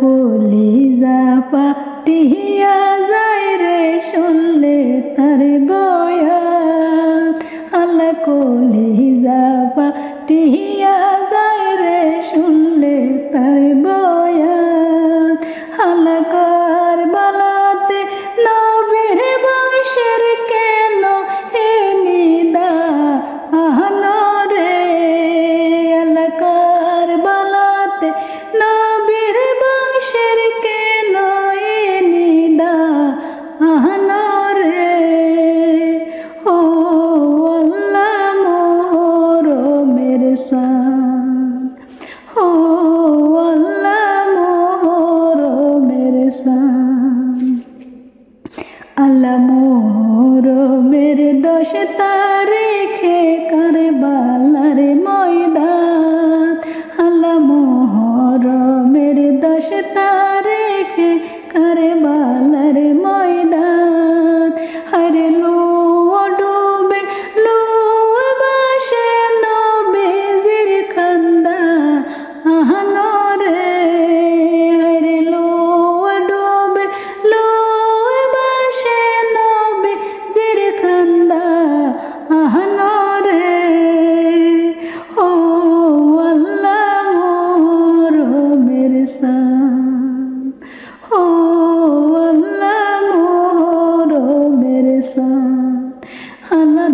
কলিজা পাটিয়া যায় রে শুনলে তার বয়া আল্লাহ কলিজা পাটিয়া al amor.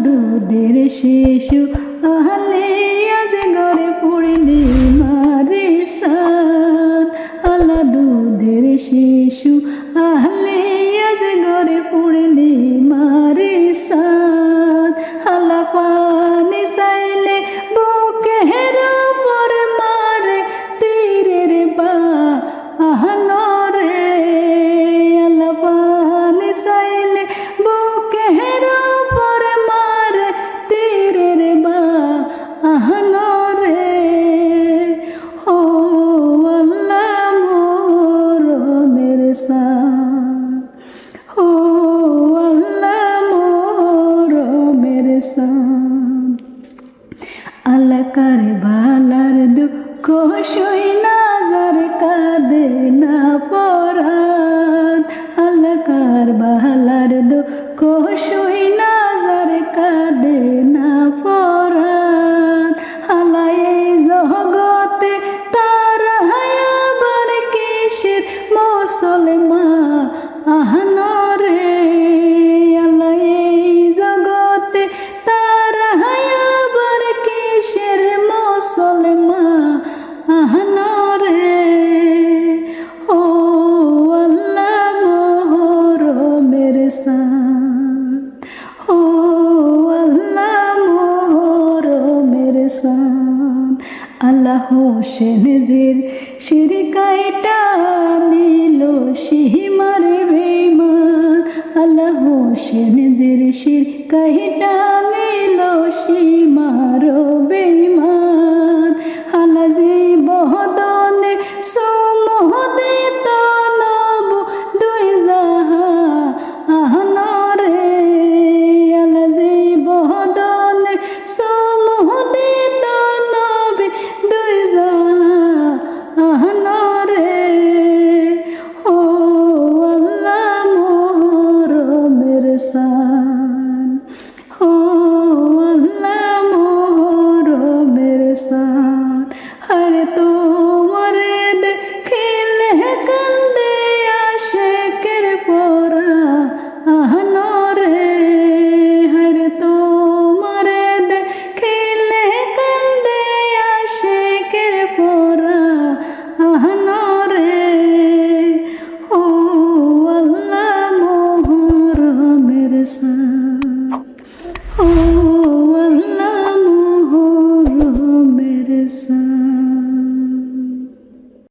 দুধের শিশু, আহলে আজ ঘরে পড়লে মারে সাত আলা দুধের শিশু, আহলে আজ ঘরে মা ও আল্লাহ মোরমের সাম। আল্লাহ কারে ভালার দুঃখ আল্লাহ সেনদের সিরকাইটা দিল সিহিমার বেমান আল্লাহ সেনদের সিরকাইটা